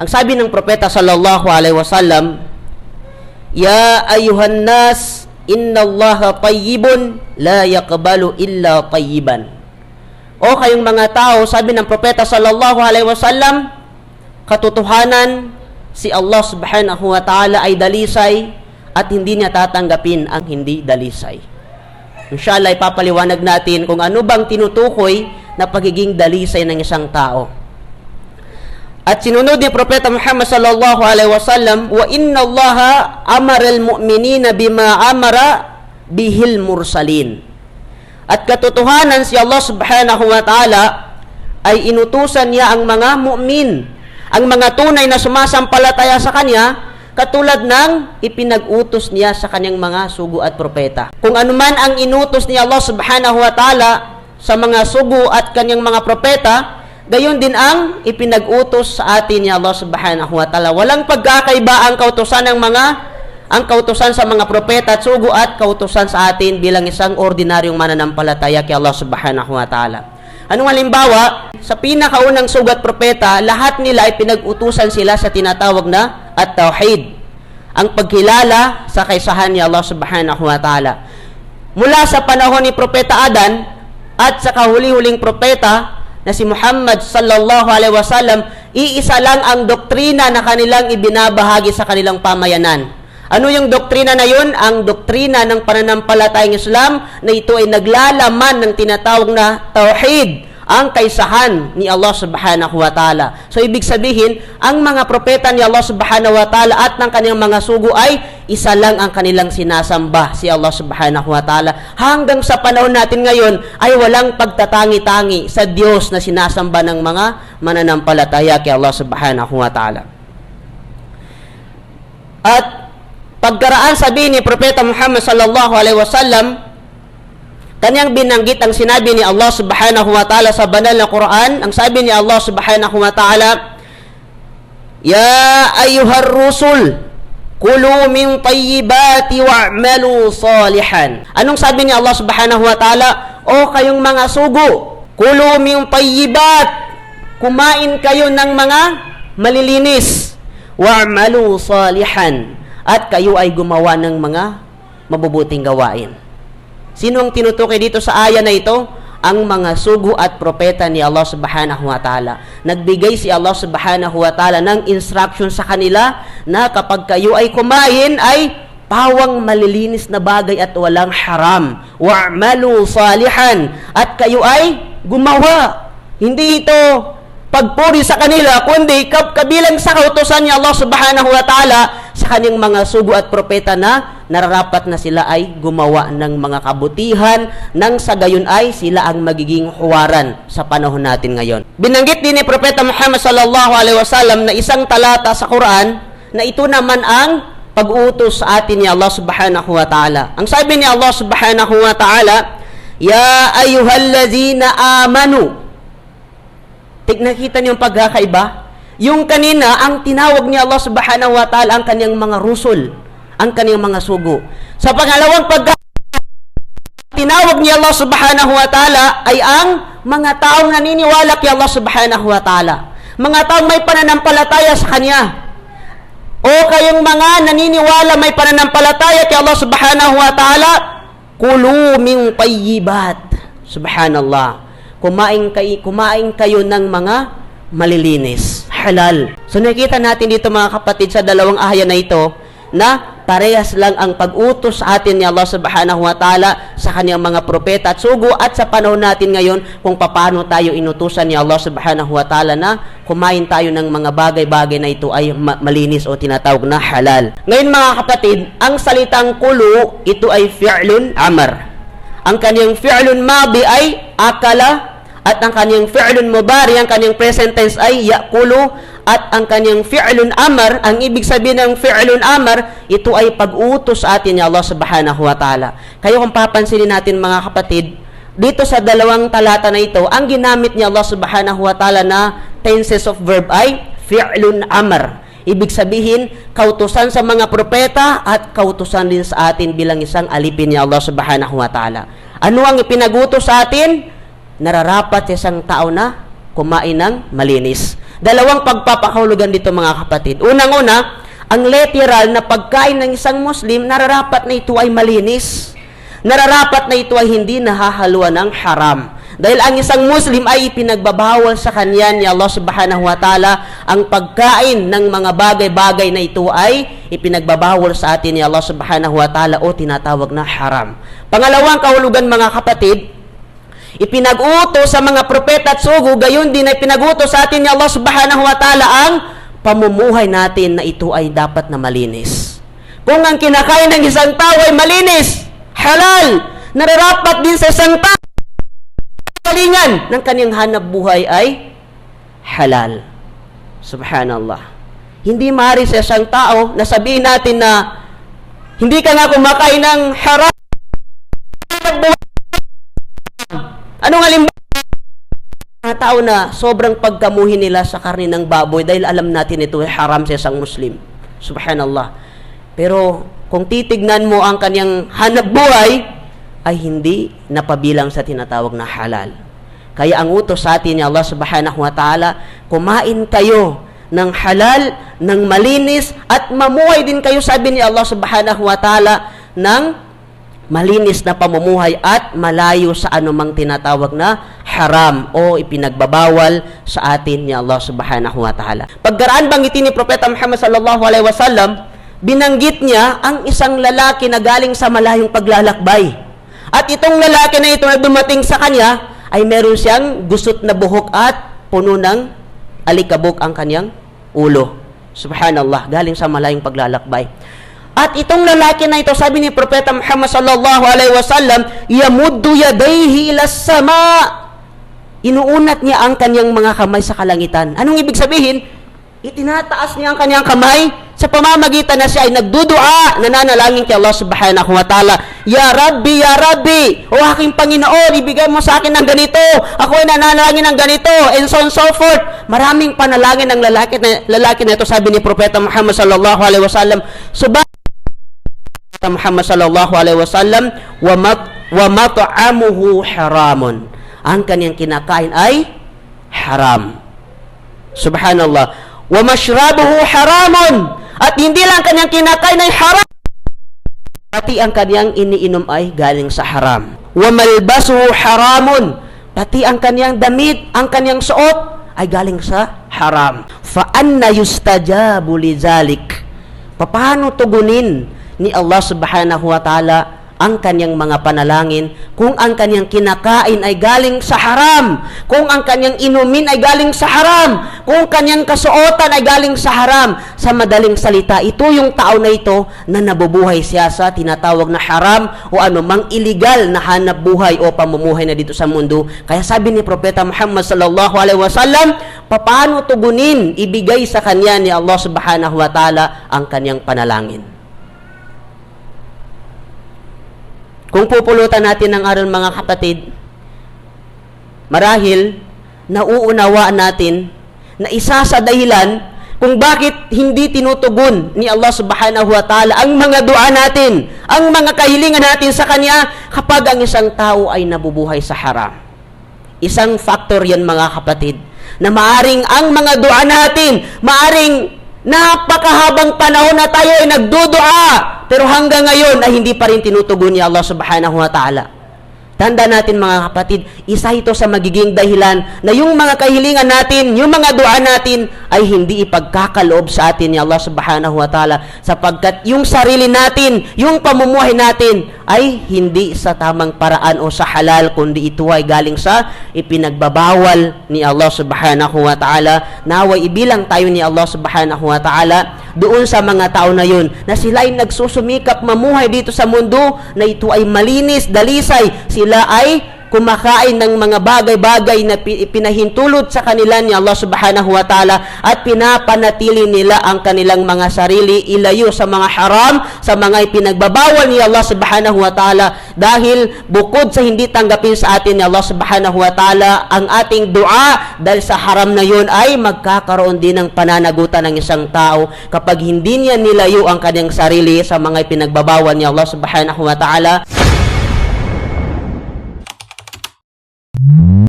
Ang sabi ng propeta sallallahu alaihi wasallam, Ya ayuhan nas, inna Allaha tayyibun, la yaqbalu illa tayyiban. O kayong mga tao, sabi ng propeta sallallahu alaihi wasallam, katotohanan, si Allah subhanahu wa ta'ala ay dalisay at hindi niya tatanggapin ang hindi dalisay. Inshallah, ipapaliwanag natin kung ano bang tinutukoy na pagiging dalisay ng isang tao. At sinunod ni Propeta Muhammad sallallahu alaihi wasallam, "Wa inna Allaha amara al-mu'minina bima amara bihil mursalin." At katotohanan si Allah subhanahu wa ta'ala ay inutusan niya ang mga mu'min, ang mga tunay na sumasampalataya sa Kanya, katulad ng ipinag-utos niya sa kanyang mga sugo at propeta. Kung anuman ang inutos ni Allah subhanahu wa ta'ala sa mga sugo at kanyang mga propeta, gayon din ang ipinag-utos sa atin ni Allah subhanahu wa ta'ala. Walang pagkakaiba ang kautosan ng mga ang kautosan sa mga propeta at sugo at kautosan sa atin bilang isang ordinaryong mananampalataya kay Allah subhanahu wa ta'ala. Anong halimbawa, sa pinakaunang sugat propeta, lahat nila ay pinag-utusan sila sa tinatawag na at-tauhid. Ang pagkilala sa kaisahan ni Allah subhanahu wa ta'ala. Mula sa panahon ni Propeta Adan at sa kahuli-huling propeta na si Muhammad sallallahu alaihi wasallam, iisa lang ang doktrina na kanilang ibinabahagi sa kanilang pamayanan. Ano yung doktrina na yun? Ang doktrina ng pananampalatayang Islam na ito ay naglalaman ng tinatawag na tauhid, ang kaisahan ni Allah subhanahu wa ta'ala. So, ibig sabihin, ang mga propeta ni Allah subhanahu wa ta'ala at ng kanyang mga sugo ay isa lang ang kanilang sinasamba, si Allah subhanahu wa ta'ala. Hanggang sa panahon natin ngayon ay walang pagtatangi-tangi sa Diyos na sinasamba ng mga mananampalataya kay Allah subhanahu wa ta'ala. At pagkaraan sabi ni Propeta Muhammad sallallahu alaihi wasallam, kanyang binanggit ang sinabi ni Allah subhanahu wa ta'ala sa banal na Quran, ang sabi ni Allah subhanahu wa ta'ala, Ya ayuhar rusul, kulu min tayyibati wa'malu salihan. Anong sabi ni Allah subhanahu wa ta'ala? O kayong mga sugo, kulu min tayyibat, kumain kayo ng mga malilinis, wa'malu salihan, at kayo ay gumawa ng mga mabubuting gawain. Sino ang tinutukoy dito sa aya na ito? Ang mga sugo at propeta ni Allah subhanahu wa ta'ala. Nagbigay si Allah subhanahu wa ta'ala ng instruction sa kanila na kapag kayo ay kumain ay pawang malilinis na bagay at walang haram. Wa'malu salihan. At kayo ay gumawa. Hindi ito pagpuri sa kanila, kundi kabilang sa kautosan ni Allah subhanahu wa ta'ala sa kanyang mga sugo at propeta na nararapat na sila ay gumawa ng mga kabutihan nang sa gayon ay sila ang magiging huwaran sa panahon natin ngayon. Binanggit din ni Propeta Muhammad sallallahu alaihi wasallam na isang talata sa Quran na ito naman ang pag-utos sa atin ni Allah subhanahu wa ta'ala. Ang sabi ni Allah subhanahu wa ta'ala, Ya ayyuhallazina amanu Nakita niyo yung pagkakaiba? Yung kanina, ang tinawag ni Allah subhanahu wa ta'ala ang kanyang mga rusul, ang kanyang mga sugo. Sa pangalawang pagka tinawag ni Allah subhanahu wa ta'ala ay ang mga taong naniniwala kay Allah subhanahu wa ta'ala. Mga taong may pananampalataya sa Kanya. O kayong mga naniniwala may pananampalataya kay Allah subhanahu wa ta'ala, kulu min tayyibat. Subhanallah kumain, kay, kumain kayo ng mga malilinis, halal. So nakita natin dito mga kapatid sa dalawang ahaya na ito na parehas lang ang pag-utos sa atin ni Allah subhanahu wa ta'ala sa kanyang mga propeta at sugo at sa panahon natin ngayon kung paano tayo inutusan ni Allah subhanahu wa ta'ala na kumain tayo ng mga bagay-bagay na ito ay malinis o tinatawag na halal. Ngayon mga kapatid, ang salitang kulu, ito ay fi'lun amar. Ang kanyang fi'lun madi ay akala at ang kanyang fi'lun mudari, ang kanyang present tense ay yakulu at ang kanyang fi'lun amar, ang ibig sabihin ng fi'lun amar, ito ay pag-utos sa atin ni Allah subhanahu wa ta'ala. Kaya kung papansinin natin mga kapatid, dito sa dalawang talata na ito, ang ginamit ni Allah subhanahu wa ta'ala na tenses of verb ay fi'lun amar. Ibig sabihin, kautusan sa mga propeta at kautusan din sa atin bilang isang alipin ni Allah subhanahu wa ta'ala. Ano ang ipinagutos sa atin? Nararapat sa isang tao na kumain ng malinis. Dalawang pagpapakahulugan dito mga kapatid. Unang-una, ang literal na pagkain ng isang Muslim, nararapat na ito ay malinis. Nararapat na ito ay hindi nahahaluan ng haram. Dahil ang isang Muslim ay ipinagbabawal sa kanya ni Allah subhanahu wa ta'ala ang pagkain ng mga bagay-bagay na ito ay ipinagbabawal sa atin ni Allah subhanahu wa ta'ala o tinatawag na haram. Pangalawang kahulugan mga kapatid, ipinag-uto sa mga propeta at sugo, gayon din ay pinag-uto sa atin ni Allah subhanahu wa ta'ala ang pamumuhay natin na ito ay dapat na malinis. Kung ang kinakain ng isang tao ay malinis, halal, nararapat din sa isang tao kalingan ng kanyang hanap buhay ay halal. Subhanallah. Hindi maaari sa isang tao na sabihin natin na hindi ka nga kumakain ng haram. Anong halimbawa? Mga tao na sobrang pagkamuhin nila sa karne ng baboy dahil alam natin ito ay haram sa isang Muslim. Subhanallah. Pero kung titignan mo ang kanyang hanap buhay, ay hindi napabilang sa tinatawag na halal. Kaya ang utos sa atin ni Allah subhanahu wa ta'ala, kumain kayo ng halal, ng malinis, at mamuhay din kayo, sabi ni Allah subhanahu wa ta'ala, ng malinis na pamumuhay at malayo sa anumang tinatawag na haram o ipinagbabawal sa atin ni Allah subhanahu wa ta'ala. Pagkaraan banggitin ni Propeta Muhammad sallallahu alaihi wasallam, binanggit niya ang isang lalaki na galing sa malayong paglalakbay. At itong lalaki na ito na dumating sa kanya, ay meron siyang gusot na buhok at puno ng alikabok ang kanyang ulo. Subhanallah, galing sa malayong paglalakbay. At itong lalaki na ito, sabi ni Propeta Muhammad sallallahu alaihi wasallam, yamuddu yadayhi ila sama. Inuunat niya ang kanyang mga kamay sa kalangitan. Anong ibig sabihin? Itinataas niya ang kanyang kamay sa pamamagitan na siya ay nagdudua, nananalangin kay Allah subhanahu wa ta'ala. Ya Rabbi, Ya Rabbi, o aking Panginoon, ibigay mo sa akin ng ganito. Ako ay nananalangin ng ganito, and so on so forth. Maraming panalangin ng lalaki na, lalaki na ito, sabi ni Propeta Muhammad sallallahu alaihi wasallam. Suba Muhammad sallallahu alaihi wasallam, wa mat wa mat'amuhu haramun. Ang kanyang kinakain ay haram. Subhanallah. Wa mashrabuhu haramun. At hindi lang kanyang kinakain ay haram. Pati ang kanyang iniinom ay galing sa haram. Wa malbasuhu haramun. Pati ang kanyang damit, ang kanyang suot ay galing sa haram. Fa anna yustajabu lidzalik? Paano tugunin ni Allah Subhanahu wa taala ang kanyang mga panalangin, kung ang kanyang kinakain ay galing sa haram, kung ang kanyang inumin ay galing sa haram, kung kanyang kasuotan ay galing sa haram, sa madaling salita, ito yung tao na ito na nabubuhay siya sa tinatawag na haram o anumang illegal na hanap buhay o pamumuhay na dito sa mundo. Kaya sabi ni Propeta Muhammad sallallahu alaihi wasallam, paano tugunin, ibigay sa kanya ni Allah subhanahu wa ta'ala ang kanyang panalangin. Kung pupulutan natin ng aral mga kapatid, marahil nauunawaan natin na isa sa dahilan kung bakit hindi tinutugon ni Allah subhanahu wa ta'ala ang mga dua natin, ang mga kahilingan natin sa Kanya kapag ang isang tao ay nabubuhay sa haram. Isang factor yan mga kapatid, na maaring ang mga dua natin, maaring Napakahabang panahon na tayo ay nagdudua, pero hanggang ngayon ay hindi pa rin tinutugon ni Allah subhanahu wa ta'ala. Tanda natin mga kapatid, isa ito sa magiging dahilan na yung mga kahilingan natin, yung mga dua natin ay hindi ipagkakaloob sa atin ni Allah subhanahu wa ta'ala sapagkat yung sarili natin, yung pamumuhay natin ay hindi sa tamang paraan o sa halal kundi ito ay galing sa ipinagbabawal ni Allah subhanahu wa ta'ala. Naway ibilang tayo ni Allah subhanahu wa ta'ala doon sa mga tao na yun na sila ay nagsusumikap mamuhay dito sa mundo na ito ay malinis, dalisay, sila ay kumakain ng mga bagay-bagay na pinahintulot sa kanila ni Allah subhanahu wa ta'ala at pinapanatili nila ang kanilang mga sarili ilayo sa mga haram, sa mga ipinagbabawal ni Allah subhanahu wa ta'ala. Dahil bukod sa hindi tanggapin sa atin ni Allah subhanahu wa ta'ala ang ating dua dahil sa haram na yun ay magkakaroon din ng pananagutan ng isang tao kapag hindi niya nilayo ang kanyang sarili sa mga ipinagbabawal ni Allah subhanahu wa ta'ala